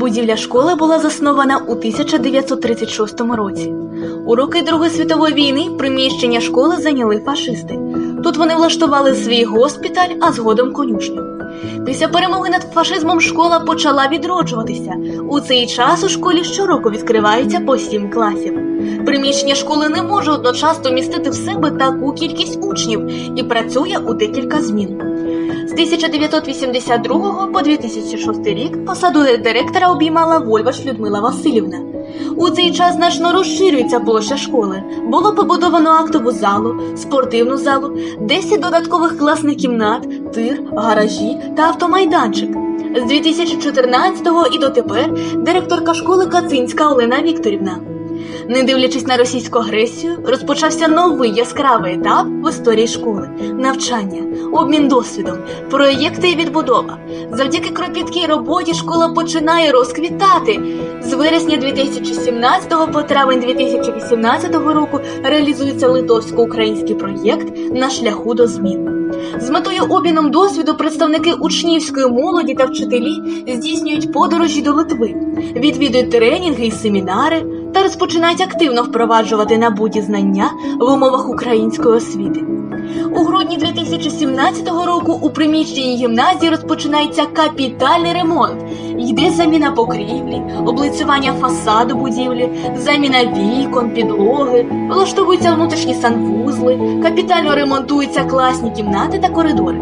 Будівля школи була заснована у 1936 році. У роки Другої світової війни приміщення школи зайняли фашисти. Тут вони влаштували свій госпіталь, а згодом конюшню. Після перемоги над фашизмом школа почала відроджуватися. У цей час у школі щороку відкривається по сім класів. Приміщення школи не може одночасно містити в себе таку кількість учнів і працює у декілька змін. З 1982 по 2006 рік посаду директора обіймала Вольваш Людмила Васильівна. У цей час значно розширюється площа школи. Було побудовано актову залу, спортивну залу, 10 додаткових класних кімнат, тир, гаражі та автомайданчик. З 2014-го і дотепер директорка школи Кацинська Олена Вікторівна. Не дивлячись на російську агресію, розпочався новий яскравий етап в історії школи навчання, обмін досвідом, проєкти і відбудова. Завдяки кропіткій роботі школа починає розквітати. З вересня 2017 по травень 2018 року реалізується литовсько-український проєкт на шляху до змін. З метою обміном досвіду представники учнівської молоді та вчителі здійснюють подорожі до Литви, відвідують тренінги і семінари та розпочинають активно впроваджувати набуті знання в умовах української освіти. У грудні 2017 року у приміщенні гімназії розпочинається капітальний ремонт. Йде заміна покрівлі, облицювання фасаду будівлі, заміна вікон, підлоги, влаштовуються внутрішні санвузли, капітально ремонтуються класні кімнати та коридори.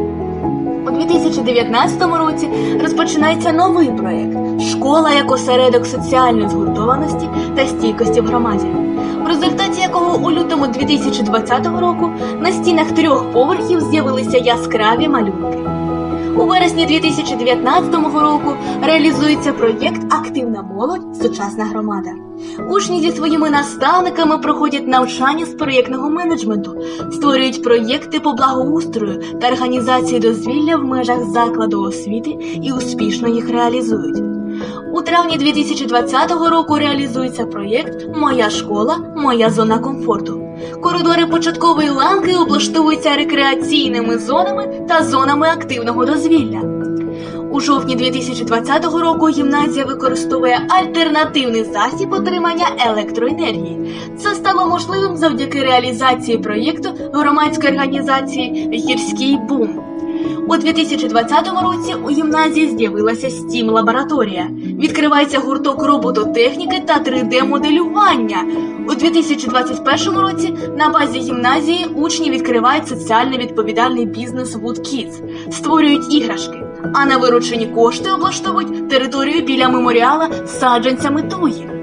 У 2019 році розпочинається новий проєкт Школа як осередок соціальної згуртованості та стійкості в громаді, в результаті якого у лютому 2020 року на стінах трьох поверхів з'явилися яскраві малюнки. У вересні 2019 року реалізується проєкт Активна молодь сучасна громада. Учні зі своїми наставниками проходять навчання з проєктного менеджменту, створюють проєкти по благоустрою та організації дозвілля в межах закладу освіти і успішно їх реалізують. У травні 2020 року реалізується проєкт Моя школа, моя зона комфорту. Коридори початкової ланки облаштовуються рекреаційними зонами та зонами активного дозвілля. У жовтні 2020 року гімназія використовує альтернативний засіб отримання електроенергії. Це стало можливим завдяки реалізації проєкту громадської організації Гірський бум. У 2020 році у гімназії з'явилася steam лабораторія. Відкривається гурток робототехніки та 3D-моделювання. У 2021 році на базі гімназії учні відкривають соціально відповідальний бізнес Wood Kids, створюють іграшки, а на виручені кошти облаштовують територію біля меморіала саджанцями туї.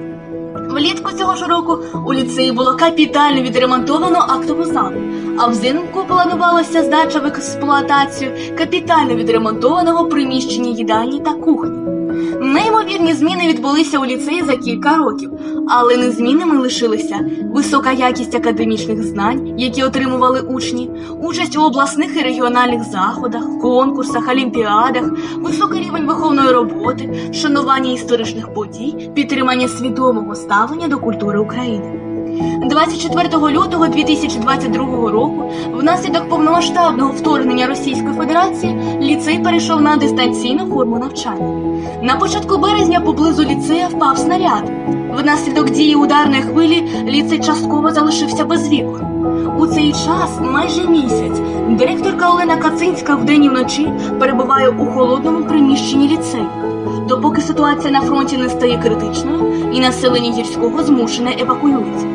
Влітку цього ж року у ліцеї було капітально відремонтовано актову залу, а взимку планувалася здача в експлуатацію капітально відремонтованого приміщення їдальні та кухні. Неймовірні зміни відбулися у ліцеї за кілька років, але незмінними лишилися висока якість академічних знань, які отримували учні, участь у обласних і регіональних заходах, конкурсах, олімпіадах, високий рівень виховної роботи, шанування історичних подій, підтримання свідомого ставлення до культури України. 24 лютого 2022 року, внаслідок повномасштабного вторгнення Російської Федерації, ліцей перейшов на дистанційну форму навчання. На початку березня поблизу ліцея впав снаряд. Внаслідок дії ударної хвилі ліцей частково залишився без вікон. У цей час, майже місяць, директорка Олена Кацинська вдень і вночі перебуває у холодному приміщенні ліцею. Допоки ситуація на фронті не стає критичною і населення гірського змушене евакуюється.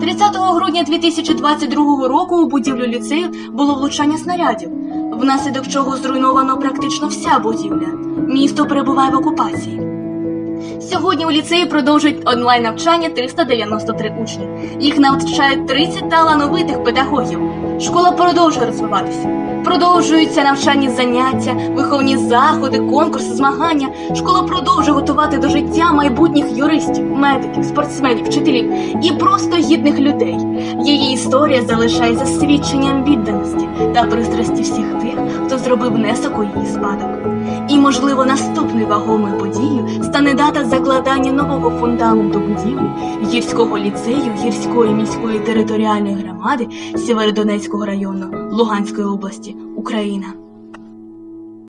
30 грудня 2022 року у будівлю ліцею було влучання снарядів, внаслідок чого зруйновано практично вся будівля. Місто перебуває в окупації. Сьогодні у ліцеї продовжують онлайн навчання 393 учні. Їх навчають 30 талановитих педагогів. Школа продовжує розвиватися. Продовжуються навчальні заняття, виховні заходи, конкурси, змагання. Школа продовжує готувати до життя майбутніх юристів, медиків, спортсменів, вчителів і просто гідних людей. Її історія залишається свідченням відданості та пристрасті всіх тих, хто зробив внесок у її спадок. І, можливо, наступною вагомою подією стане дата закладання нового фундаменту будівлі гірського ліцею гірської міської територіальної громади Сєвєродонецького району Луганської області, Україна.